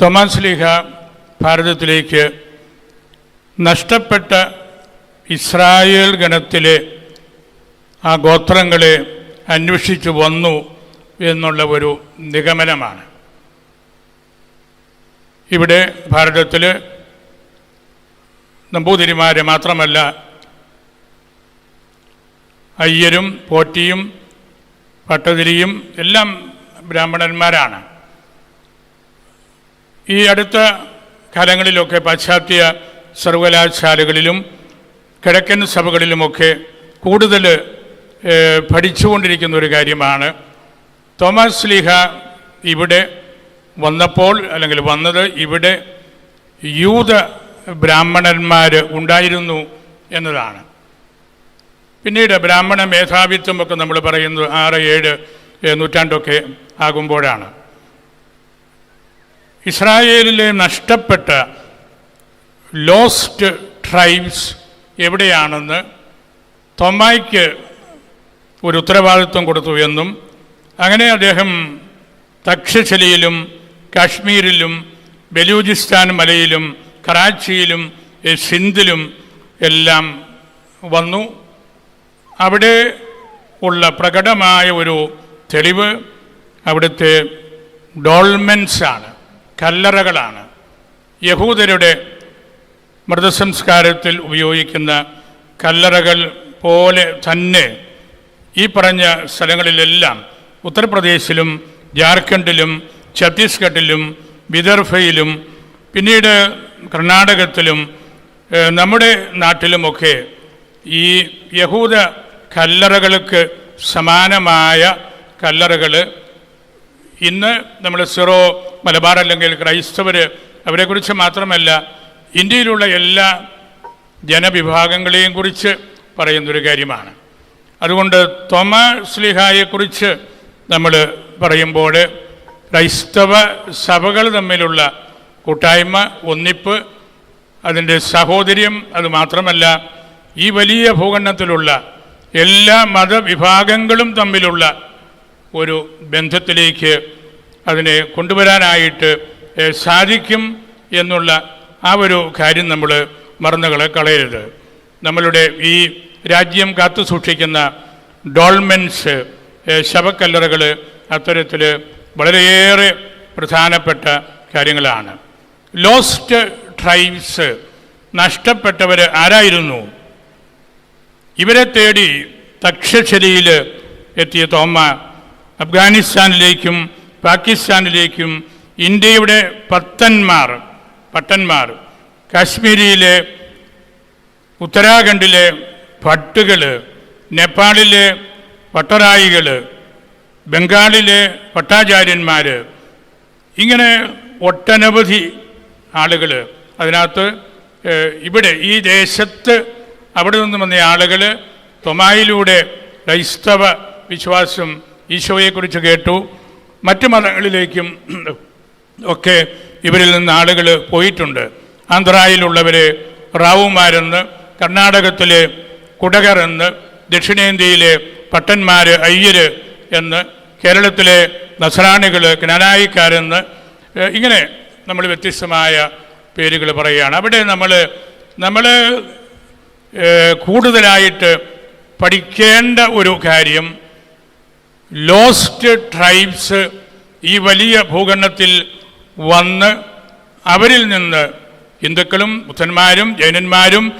Thomas ലീഹ ഭാരതത്തിലേക്ക് നഷ്ടപ്പെട്ട Israel ഗണത്തിലെ ആ ഗോത്രങ്ങളെ അന്വേഷിച്ചു വന്നു എന്നുള്ള ഒരു നിഗമനമാണ്. ഇവിടെ ഭാരതത്തിൽ നമ്പൂതിരിമാരെ മാത്രമല്ല അയ്യരും പോറ്റിയും പട്ടതിരിയും എല്ലാം ബ്രാഹ്മണന്മാരാണ്. ഈ അടുത്ത കാലങ്ങളിലൊക്കെ പാശ്ചാത്യ സർവകലാശാലകളിലും കിഴക്കൻ സഭകളിലുമൊക്കെ കൂടുതൽ പഠിച്ചുകൊണ്ടിരിക്കുന്ന ഒരു കാര്യമാണ്. തോമസ് ലീഹ ഇവിടെ വന്നപ്പോൾ അല്ലെങ്കിൽ വന്നത് ഇവിടെ യൂത ബ്രാഹ്മണന്മാർ ഉണ്ടായിരുന്നു എന്നതാണ്. പിന്നീട് ബ്രാഹ്മണ മേധാവിത്വമൊക്കെ നമ്മൾ പറയുന്നത് ആറ് ഏഴ് നൂറ്റാണ്ടൊക്കെ ആകുമ്പോഴാണ്. ഇസ്രായേലിലെ നഷ്ടപ്പെട്ട ലോസ്റ്റ് ട്രൈബ്സ് എവിടെയാണെന്ന് തൊമായ്ക്ക് ഒരു ഉത്തരവാദിത്വം കൊടുത്തു എന്നും അങ്ങനെ അദ്ദേഹം തക്ഷശിലയിലും കാശ്മീരിലും ബലൂചിസ്ഥാൻ മലയിലും കറാച്ചിയിലും സിന്ധിലും എല്ലാം വന്നു. അവിടെ ഉള്ള പ്രകടമായ ഒരു തെളിവ് അവിടുത്തെ ഡോൾമെൻസ് ആണ് കല്ലറകളാണ്. യഹൂദരുടെ മൃതസംസ്കാരത്തിൽ ഉപയോഗിക്കുന്ന കല്ലറകൾ പോലെ തന്നെ ഈ പറഞ്ഞ സ്ഥലങ്ങളിലെല്ലാം ഉത്തർപ്രദേശിലും ജാർഖണ്ഡിലും ഛത്തീസ്ഗഡിലും വിദർഭയിലും പിന്നീട് കർണാടകത്തിലും നമ്മുടെ നാട്ടിലുമൊക്കെ ഈ യഹൂദ കല്ലറകൾക്ക് സമാനമായ കല്ലറകൾ ഇന്ന് നമ്മൾ സിറോ മലബാർ അല്ലെങ്കിൽ ക്രൈസ്തവർ അവരെക്കുറിച്ച് മാത്രമല്ല ഇന്ത്യയിലുള്ള എല്ലാ ജനവിഭാഗങ്ങളെയും കുറിച്ച് പറയുന്നൊരു കാര്യമാണ്. അതുകൊണ്ട് തോമസ്ലിഹായെക്കുറിച്ച് നമ്മൾ പറയുമ്പോൾ ക്രൈസ്തവ സഭകൾ തമ്മിലുള്ള കൂട്ടായ്മ ഒന്നിപ്പ് അതിന്റെ സഹോദര്യം അത് മാത്രമല്ല ഈ വലിയ ഭൂഖണ്ഡത്തിലുള്ള എല്ലാ മതവിഭാഗങ്ങളും തമ്മിലുള്ള ഒരു ബന്ധത്തിലേക്ക് അതിനെ കൊണ്ടുവരാനായിട്ട് സാധിക്കും എന്നുള്ള ആ ഒരു കാര്യം നമ്മൾ മറന്നുകളെ കളയരുത്. നമ്മളുടെ ഈ രാജ്യം കാത്തു സൂക്ഷിക്കുന്ന ഡോൾമെൻസ് ശവക്കല്ലറകൾ അത്തരത്തിൽ വളരെയേറെ പ്രധാനപ്പെട്ട കാര്യങ്ങളാണ്. ലോസ്റ്റ് ട്രൈബ്സ് നഷ്ടപ്പെട്ടവർ ആരായിരുന്നു? ഇവരെ തേടി തക്ഷശിലയിൽ എത്തിയ തോമ അഫ്ഗാനിസ്ഥാനിലേക്കും പാകിസ്ഥാനിലേക്കും ഇന്ത്യയുടെ പത്തന്മാർ പട്ടന്മാർ കാശ്മീരിയിലെ ഉത്തരാഖണ്ഡിലെ ഭട്ടുകൾ നേപ്പാളിലെ പട്ടറായികൾ ബംഗാളിലെ പട്ടാചാര്യന്മാർ ഇങ്ങനെ ഒട്ടനവധി ആളുകൾ അതിനകത്ത് ഇവിടെ ഈ ദേശത്ത് അവിടെ നിന്ന് വന്ന ആളുകൾ തൊമായിലൂടെ ക്രൈസ്തവ വിശ്വാസം ഈശോയെക്കുറിച്ച് കേട്ടു. മറ്റു മതങ്ങളിലേക്കും ഒക്കെ ഇവരിൽ നിന്ന് ആളുകൾ പോയിട്ടുണ്ട്. ആന്ധ്രയിലുള്ളവരെ റാവുമാരെന്ന് കർണാടകത്തിലെ കുടകർ എന്ന് ദക്ഷിണേന്ത്യയിലെ പട്ടന്മാർ അയ്യര് എന്ന് കേരളത്തിലെ നസറാണികൾ ജ്ഞാനായിക്കാരെന്ന് ഇങ്ങനെ നമ്മൾ വ്യത്യസ്തമായ പേരുകൾ പറയുകയാണ്. അവിടെ നമ്മൾ നമ്മൾ കൂടുതലായിട്ട് പഠിക്കേണ്ട ഒരു കാര്യം ലോസ്റ്റ് ട്രൈബ്സ് ഈ വലിയ ഭൂഖണ്ഡത്തിൽ വന്ന് അവരിൽ നിന്ന് ഹിന്ദുക്കളും ബുദ്ധന്മാരും ജൈനന്മാരും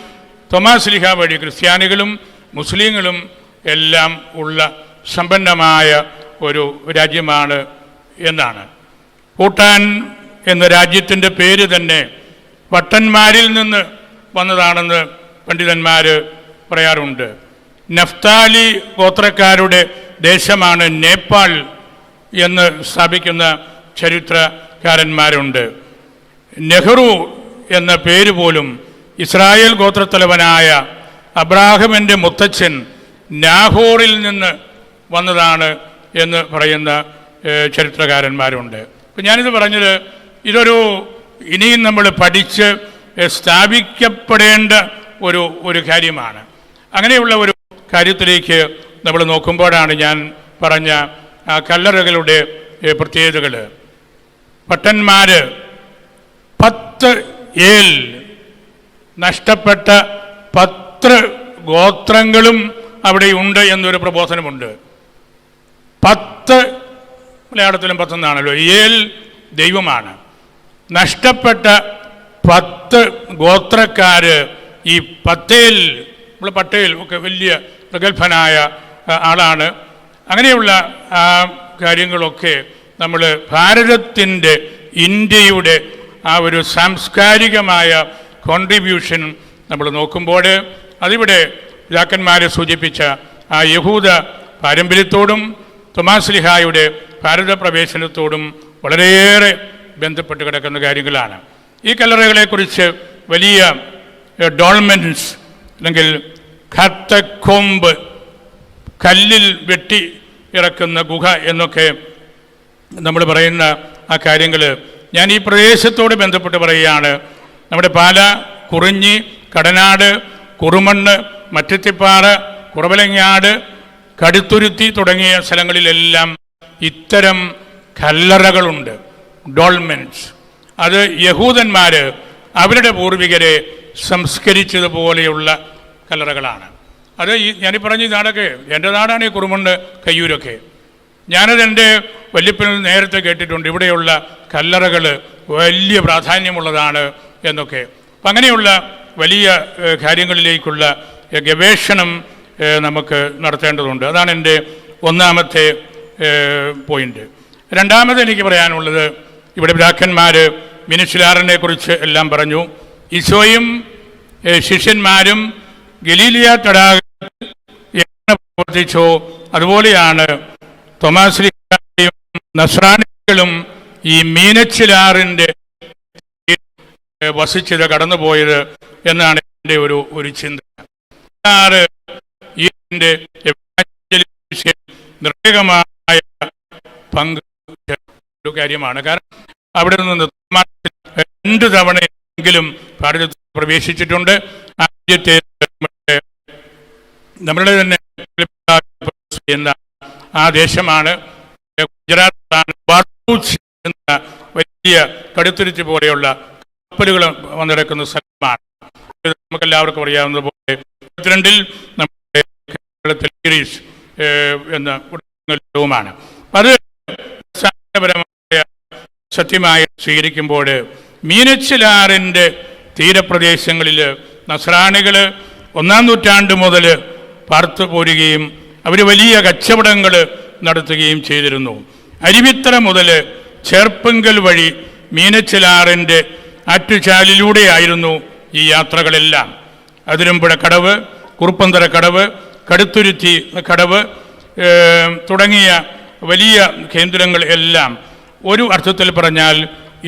തൊമാസ്ലിഹ വഴി ക്രിസ്ത്യാനികളും മുസ്ലിങ്ങളും എല്ലാം ഉള്ള സമ്പന്നമായ ഒരു രാജ്യമാണ് എന്നാണ്. ഭൂട്ടാൻ എന്ന രാജ്യത്തിന്റെ പേര് തന്നെ വട്ടന്മാരിൽ നിന്ന് വന്നതാണെന്ന് പണ്ഡിതന്മാർ പറയാറുണ്ട്. നഫ്താലി ഗോത്രക്കാരുടെ ദേശമാണ് നേപ്പാൾ എന്ന് സ്ഥാപിക്കുന്ന ചരിത്രകാരന്മാരുണ്ട്. നെഹ്റു എന്ന പേര് പോലും ഇസ്രായേൽ ഗോത്രത്തലവനായ അബ്രാഹമിന്റെ മുത്തച്ഛൻ നാഹോറിൽ നിന്ന് വന്നതാണ് എന്ന് പറയുന്ന ചരിത്രകാരന്മാരുണ്ട്. അപ്പം ഞാനിത് പറഞ്ഞത് ഇതൊരു ഇനിയും നമ്മൾ പഠിച്ച് സ്ഥാപിക്കപ്പെടേണ്ട ഒരു ഒരു കാര്യമാണ്. അങ്ങനെയുള്ള ഒരു കാര്യത്തിലേക്ക് നമ്മൾ നോക്കുമ്പോഴാണ് ഞാൻ പറഞ്ഞ ആ കല്ലറകളുടെ പ്രത്യേകതകൾ പട്ടന്മാർ പത്ത് ഏൽ നഷ്ടപ്പെട്ട പത്ത് ഗോത്രങ്ങളും അവിടെ ഉണ്ട് എന്നൊരു പ്രബോധനമുണ്ട്. പത്ത് മലയാളത്തിലും പത്തെന്നാണല്ലോ. ഏൽ ദൈവമാണ്. നഷ്ടപ്പെട്ട പത്ത് ഗോത്രക്കാർ ഈ പത്തേൽ നമ്മൾ പട്ടേൽ ഒക്കെ വലിയ പ്രഗത്ഭനായ ആളാണ്. അങ്ങനെയുള്ള ആ കാര്യങ്ങളൊക്കെ നമ്മൾ ഭാരതത്തിന്റെ ഇന്ത്യയുടെ ആ ഒരു സാംസ്കാരികമായ കോൺട്രിബ്യൂഷൻ നമ്മൾ നോക്കുമ്പോൾ അതിവിടെ പിതാക്കന്മാരെ സൂചിപ്പിച്ച ആ യഹൂദ പാരമ്പര്യത്തോടും തോമാസ് ലിഹായുടെ ഭാരത പ്രവേശനത്തോടും വളരെയേറെ ബന്ധപ്പെട്ട് കിടക്കുന്ന കാര്യങ്ങളാണ്. ഈ കല്ലറകളെക്കുറിച്ച് വലിയ ഡോൾമെൻസ് അല്ലെങ്കിൽ ഖത്തക്കൊമ്പ് കല്ലിൽ വെട്ടി ഇറക്കുന്ന ഗുഹ എന്നൊക്കെ നമ്മൾ പറയുന്ന ആ കാര്യങ്ങൾ ഞാൻ ഈ പ്രദേശത്തോട് ബന്ധപ്പെട്ട് പറയുകയാണ്. നമ്മുടെ പാല കുറിഞ്ഞി കടനാട് കുറുമണ്ണ് മറ്റത്തിപ്പാറ കുറവലങ്ങാട് കടുത്തുരുത്തി തുടങ്ങിയ സ്ഥലങ്ങളിലെല്ലാം ഇത്തരം കല്ലറകളുണ്ട് ഡോൾമെൻസ്. അത് യഹൂദന്മാർ അവരുടെ പൂർവികരെ സംസ്കരിച്ചതുപോലെയുള്ള കല്ലറകളാണ്. അത് ഈ ഞാനീ പറഞ്ഞ നാടൊക്കെ എന്റെ നാടാണ് ഈ കുറുമണ്ണ് കയ്യൂരൊക്കെ. ഞാനത് എന്റെ വല്യപ്പനിൽ നേരത്തെ കേട്ടിട്ടുണ്ട് ഇവിടെയുള്ള കല്ലറകൾ വലിയ പ്രാധാന്യമുള്ളതാണ് എന്നൊക്കെ. അപ്പം അങ്ങനെയുള്ള വലിയ കാര്യങ്ങളിലേക്കുള്ള ഗവേഷണം നമുക്ക് നടത്തേണ്ടതുണ്ട്. അതാണ് എന്റെ ഒന്നാമത്തെ പോയിന്റ്. രണ്ടാമത് എനിക്ക് പറയാനുള്ളത് ഇവിടെ പിതാക്കന്മാർ മിനിച്ചിലാറിനെ കുറിച്ച് എല്ലാം പറഞ്ഞു. ഈശോയും ശിഷ്യന്മാരും ഗലീലിയ തടാക പ്രവർത്തിച്ചോ. അതുപോലെയാണ് തോമാശ്രീയും നസ്രാണികളും ഈ മീനച്ചിലാറിന്റെ വസിച്ചത് കടന്നുപോയത് എന്നാണ് എന്റെ ഒരു ഒരു ചിന്ത. ഇതിന്റെ നിർണായകമായ പങ്ക് ഒരു കാര്യമാണ്. കാരണം അവിടെ നിന്ന് രണ്ടു തവണയെങ്കിലും ഭാരതത്തിൽ പ്രവേശിച്ചിട്ടുണ്ട്. ആദ്യത്തെ നമ്മളുടെ തന്നെ എന്ന ആ ദേശമാണ്. ഗുജറാത്താണ്. എന്ന വലിയ കടുത്തുരുത്തി പോലെയുള്ള കപ്പലുകൾ വന്നിടക്കുന്ന സ്ഥലമാണ്. നമുക്കെല്ലാവർക്കും അറിയാവുന്ന പോലെ ഇരുപത്തിരണ്ടിൽ നമ്മുടെ കേരളത്തിൽ ഗിരീഷ് എന്ന കുടുംബമാണ് അത് അടിസ്ഥാനപരമായ സത്യമായി സ്വീകരിക്കുമ്പോൾ മീനച്ചിലാറിന്റെ തീരപ്രദേശങ്ങളിൽ നസ്രാണികൾ ഒന്നാം നൂറ്റാണ്ട് മുതൽ പാർത്തു പോരുകയും അവർ വലിയ കച്ചവടങ്ങൾ നടത്തുകയും ചെയ്തിരുന്നു. അരുവിത്തറ മുതൽ ചേർപ്പങ്കൽ വഴി മീനച്ചിലാറിന്റെ ആറ്റുചാലിലൂടെയായിരുന്നു ഈ യാത്രകളെല്ലാം. അതിരമ്പുഴ കടവ് കുറുപ്പന്തര കടവ് കടുത്തുരുത്തി കടവ് തുടങ്ങിയ വലിയ കേന്ദ്രങ്ങൾ എല്ലാം. ഒരു അർത്ഥത്തിൽ പറഞ്ഞാൽ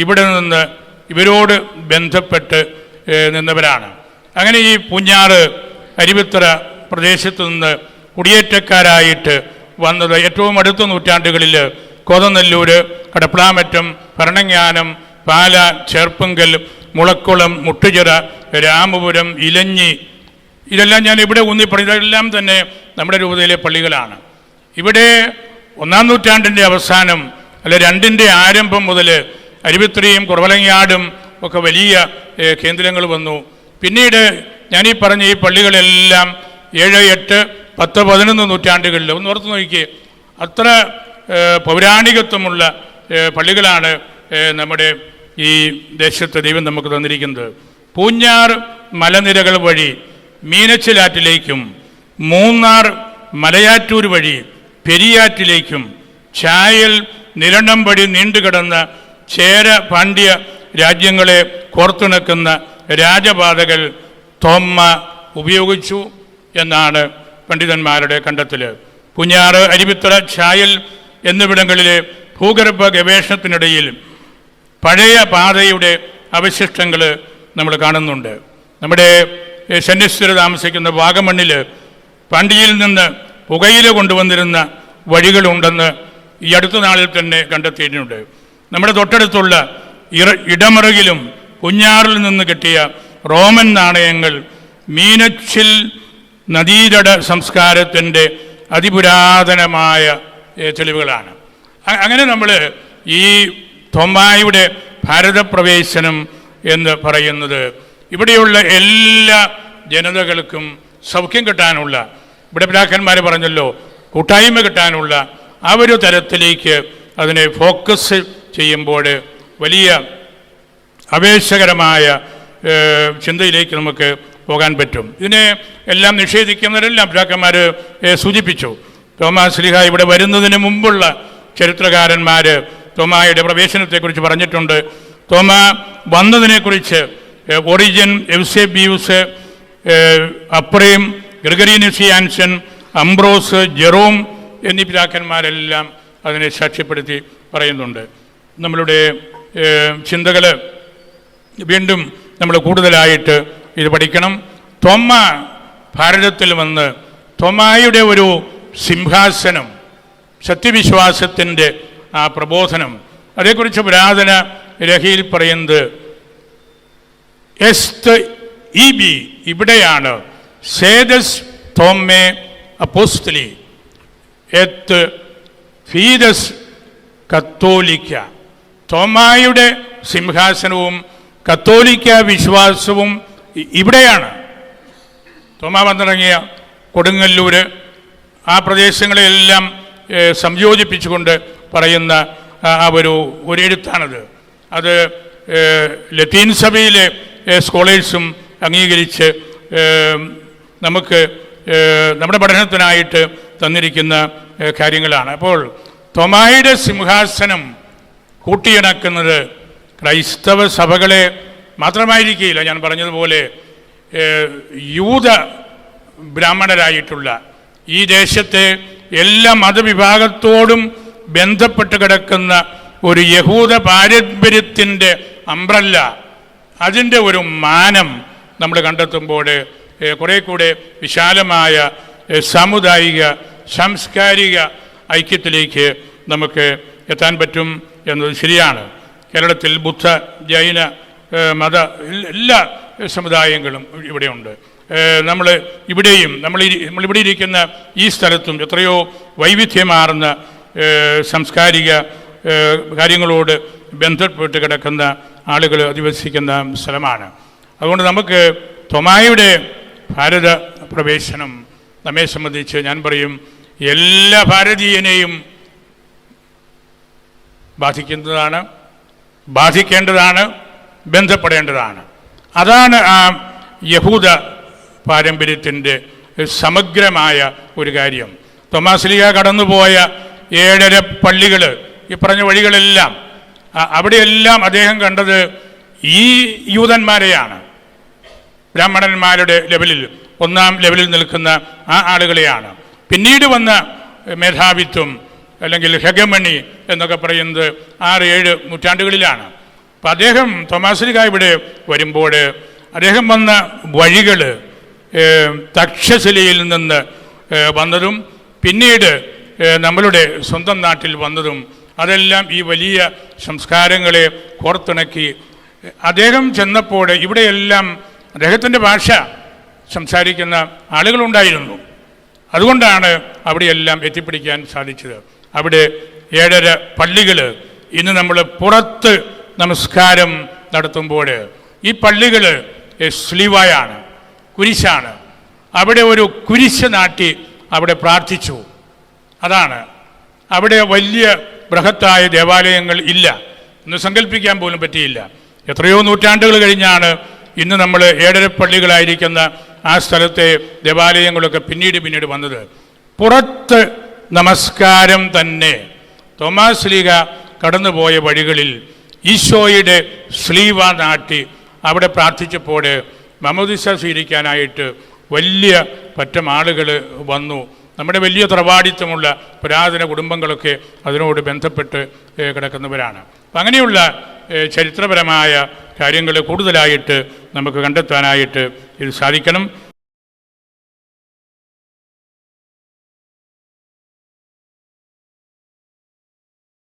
ഇവിടെ നിന്ന് ഇവരോട് ബന്ധപ്പെട്ട് നിന്നവരാണ്. അങ്ങനെ ഈ പൂഞ്ഞാറ് അരുവിത്തറ പ്രദേശത്ത് നിന്ന് കുടിയേറ്റക്കാരായിട്ട് വന്നത് ഏറ്റവും അടുത്ത നൂറ്റാണ്ടുകളിൽ കോതനെല്ലൂര് കടപ്പിളാമറ്റം ഭരണങ്ങാനം പാല ചേർപ്പുങ്കൽ മുളക്കുളം മുട്ടുചിറ രാമപുരം ഇലഞ്ഞി. ഇതെല്ലാം ഞാൻ ഇവിടെ ഊന്നി പറഞ്ഞു ഇതെല്ലാം തന്നെ നമ്മുടെ രൂപതയിലെ പള്ളികളാണ്. ഇവിടെ ഒന്നാം നൂറ്റാണ്ടിന്റെ അവസാനം അല്ലെ രണ്ടിന്റെ ആരംഭം മുതൽ അരുവിത്രയും കുറവലങ്ങാടും ഒക്കെ വലിയ കേന്ദ്രങ്ങൾ വന്നു. പിന്നീട് ഞാനീ പറഞ്ഞ ഈ പള്ളികളെല്ലാം ഏഴ് എട്ട് പത്ത് പതിനൊന്ന് നൂറ്റാണ്ടുകളിൽ. ഒന്ന് ഓർത്ത് നോക്കിയേ അത്ര പൗരാണികത്വമുള്ള പള്ളികളാണ് നമ്മുടെ ഈ ദേശത്തെ ദൈവം നമുക്ക് തന്നിരിക്കുന്നത്. പൂഞ്ഞാർ മലനിരകൾ വഴി മീനച്ചിലാറ്റിലേക്കും മൂന്നാർ മലയാറ്റൂർ വഴി പെരിയാറ്റിലേക്കും ചായൽ നിരണം വഴി നീണ്ടുകിടന്ന ചേര പാണ്ഡ്യ രാജ്യങ്ങളെ കോർത്തിണക്കുന്ന രാജപാതകൾ തോമ്മ ഉപയോഗിച്ചു. എന്നാണ് പണ്ഡിതന്മാരുടെ കണ്ടെത്തൽ പുഞ്ഞാറ് അരിവിത്തറ ചായൽ എന്നിവിടങ്ങളിലെ ഭൂഗർഭ ഗവേഷണത്തിനിടയിൽ പഴയ പാതയുടെ അവശിഷ്ടങ്ങൾ നമ്മൾ കാണുന്നുണ്ട്. നമ്മുടെ ശനീശ്വര താമസിക്കുന്ന വാഗമണ്ണിൽ പണ്ടിയിൽ നിന്ന് പുകയില കൊണ്ടുവന്നിരുന്ന വഴികളുണ്ടെന്ന് ഈ അടുത്ത നാളിൽ തന്നെ കണ്ടെത്തിയിട്ടുണ്ട്. നമ്മുടെ തൊട്ടടുത്തുള്ള ഇറ ഇടമറുകിലും കുഞ്ഞാറിൽ നിന്ന് കിട്ടിയ റോമൻ നാണയങ്ങൾ മീനച്ചിൽ നദീതട സംസ്കാരത്തിന്റെ അതിപുരാതനമായ തെളിവുകളാണ്. അങ്ങനെ നമ്മൾ ഈ തൊമ്പായുടെ ഭാരതപ്രവേശനം എന്ന് പറയുന്നത് ഇവിടെയുള്ള എല്ലാ ജനതകൾക്കും സൗഖ്യം കിട്ടാനുള്ള ഇവിടെ പിതാക്കന്മാർ പറഞ്ഞല്ലോ കൂട്ടായ്മ കിട്ടാനുള്ള ആ ഒരു തരത്തിലേക്ക് അതിനെ ഫോക്കസ് ചെയ്യുമ്പോൾ വലിയ ആവേശകരമായ ചിന്തയിലേക്ക് നമുക്ക് പോകാൻ പറ്റും. ഇതിനെ എല്ലാം നിഷേധിക്കുന്നവരെല്ലാം പിതാക്കന്മാർ സൂചിപ്പിച്ചു. തോമാസ് ലിഹ ഇവിടെ വരുന്നതിന് മുമ്പുള്ള ചരിത്രകാരന്മാർ തോമായുടെ പ്രവേശനത്തെക്കുറിച്ച് പറഞ്ഞിട്ടുണ്ട്. തോമ വന്നതിനെക്കുറിച്ച് Origen Eusebius ബിയൂസ് Ephrem Gregory Nazianzen Ambrose Jerome എന്നീ പിതാക്കന്മാരെല്ലാം അതിനെ സാക്ഷ്യപ്പെടുത്തി പറയുന്നുണ്ട്. നമ്മളുടെ ചിന്തകൾ വീണ്ടും നമ്മൾ കൂടുതലായിട്ട് ഇത് പഠിക്കണം. തൊമ്മ ഭാരതത്തിൽ വന്ന് തൊമായുടെ ഒരു സിംഹാസനം സത്യവിശ്വാസത്തിന്റെ ആ പ്രബോധനം. അതേക്കുറിച്ച് പുരാതന രഹയിൽ പറയുന്നത് എസ്ത് ഇ ബി ഇവിടെയാണ് സേദസ് തോമ്മേ അപ്പോസ്തലി എത്ത് ഫീദസ് കത്തോലിക്ക. തോമായുടെ സിംഹാസനവും കത്തോലിക്ക വിശ്വാസവും ഇവിടെയാണ്. തോമാ വന്നിറങ്ങിയ കൊടുങ്ങല്ലൂർ ആ പ്രദേശങ്ങളെല്ലാം ഏഹ്, സംയോജിപ്പിച്ചുകൊണ്ട് പറയുന്ന ആ ഒരു ഒരു എഴുത്താണത്. അത് ലത്തീൻ സഭയിലെ സ്കോളേഴ്സും അംഗീകരിച്ച് നമുക്ക് നമ്മുടെ പഠനത്തിനായിട്ട് തന്നിരിക്കുന്ന കാര്യങ്ങളാണ്. അപ്പോൾ തൊമായുടെ സിംഹാസനം കൂട്ടിയിണക്കുന്നത് ക്രൈസ്തവ സഭകളെ മാത്രമായിരിക്കില്ല ഞാൻ പറഞ്ഞതുപോലെ യൂത ബ്രാഹ്മണരായിട്ടുള്ള ഈ ദേശത്തെ എല്ലാ മതവിഭാഗത്തോടും ബന്ധപ്പെട്ട് കിടക്കുന്ന ഒരു യഹൂദ പാരമ്പര്യത്തിന്റെ അമ്പ്രല്ല അതിന്റെ ഒരു മാനം നമ്മൾ കണ്ടെത്തുമ്പോൾ കുറേ കൂടെ വിശാലമായ സാമുദായിക സാംസ്കാരിക ഐക്യത്തിലേക്ക് നമുക്ക് എത്താൻ പറ്റും എന്നത് ശരിയാണ്. കേരളത്തിൽ ബുദ്ധ ജൈന മത എല്ല- സമുദായങ്ങളും ഇവിടെയുണ്ട് നമ്മൾ ഇവിടെയും നമ്മൾ നമ്മളിവിടെ ഇരിക്കുന്ന ഈ സ്ഥലത്തും എത്രയോ വൈവിധ്യമാർന്ന സാംസ്കാരിക കാര്യങ്ങളോട് ബന്ധപ്പെട്ട് കിടക്കുന്ന ആളുകൾ അധിവസിക്കുന്ന സ്ഥലമാണ്. അതുകൊണ്ട് നമുക്ക് തൊമായുടെ ഭാരത പ്രവേശനം നമ്മെ സംബന്ധിച്ച് ഞാൻ പറയും എല്ലാ ഭാരതീയനെയും ബാധിക്കുന്നതാണ് ബാധിക്കേണ്ടതാണ് ബന്ധപ്പെടേണ്ടതാണ്. അതാണ് ആ യഹൂദ പാരമ്പര്യത്തിന്റെ സമഗ്രമായ ഒരു കാര്യം. തൊമാസ്ലിക കടന്നുപോയ ഏഴര പള്ളികൾ ഈ പറഞ്ഞ വഴികളെല്ലാം അവിടെയെല്ലാം അദ്ദേഹം കണ്ടത് ഈ യൂതന്മാരെയാണ്. ബ്രാഹ്മണന്മാരുടെ ലെവലിൽ ഒന്നാം ലെവലിൽ നിൽക്കുന്ന ആ ആളുകളെയാണ്. പിന്നീട് വന്ന മേധാവിത്വം അല്ലെങ്കിൽ ഹെഗമണി എന്നൊക്കെ പറയുന്നത് ആറ് ഏഴ് നൂറ്റാണ്ടുകളിലാണ്. അപ്പം അദ്ദേഹം തോമാസ്ലിക ഇവിടെ വരുമ്പോൾ അദ്ദേഹം വന്ന വഴികൾ തക്ഷശിലയിൽ നിന്ന് വന്നതും പിന്നീട് നമ്മളുടെ സ്വന്തം നാട്ടിൽ വന്നതും അതെല്ലാം ഈ വലിയ സംസ്കാരങ്ങളെ കോർത്തിണക്കി. അദ്ദേഹം ചെന്നപ്പോൾ ഇവിടെയെല്ലാം അദ്ദേഹത്തിന്റെ ഭാഷ സംസാരിക്കുന്ന ആളുകളുണ്ടായിരുന്നു. അതുകൊണ്ടാണ് അവിടെയെല്ലാം എത്തിപ്പിടിക്കാൻ സാധിച്ചത്. അവിടെ ഏഴര പള്ളികൾ ഇന്ന് നമ്മൾ പുറത്ത് നമസ്കാരം നടത്തുമ്പോൾ ഈ പള്ളികൾ സ്ലീവായാണ് കുരിശാണ്. അവിടെ ഒരു കുരിശ് നാട്ടി അവിടെ പ്രാർത്ഥിച്ചു. അതാണ്. അവിടെ വലിയ ബൃഹത്തായ ദേവാലയങ്ങൾ ഇല്ല. എന്ന് സങ്കല്പിക്കാൻ പോലും പറ്റിയില്ല. എത്രയോ നൂറ്റാണ്ടുകൾ കഴിഞ്ഞാണ് ഇന്ന് നമ്മൾ ഏഴര പള്ളികളായിരിക്കുന്ന ആ സ്ഥലത്തെ ദേവാലയങ്ങളൊക്കെ പിന്നീട് പിന്നീട് വന്നത്. പുറത്ത് നമസ്കാരം തന്നെ. തോമാസ് ലീഗ കടന്നുപോയ വഴികളിൽ ഈശോയുടെ സ്ലീവ നാട്ടി അവിടെ പ്രാർത്ഥിച്ചപ്പോൾ മമദിസ സ്വീകരിക്കാനായിട്ട് വലിയ പറ്റം ആളുകൾ വന്നു. നമ്മുടെ വലിയ തറവാടിത്തമുള്ള പുരാതന കുടുംബങ്ങളൊക്കെ അതിനോട് ബന്ധപ്പെട്ട് കിടക്കുന്നവരാണ്. അപ്പം അങ്ങനെയുള്ള ചരിത്രപരമായ കാര്യങ്ങൾ കൂടുതലായിട്ട് നമുക്ക് കണ്ടെത്താനായിട്ട് ഇത് സാധിക്കണം.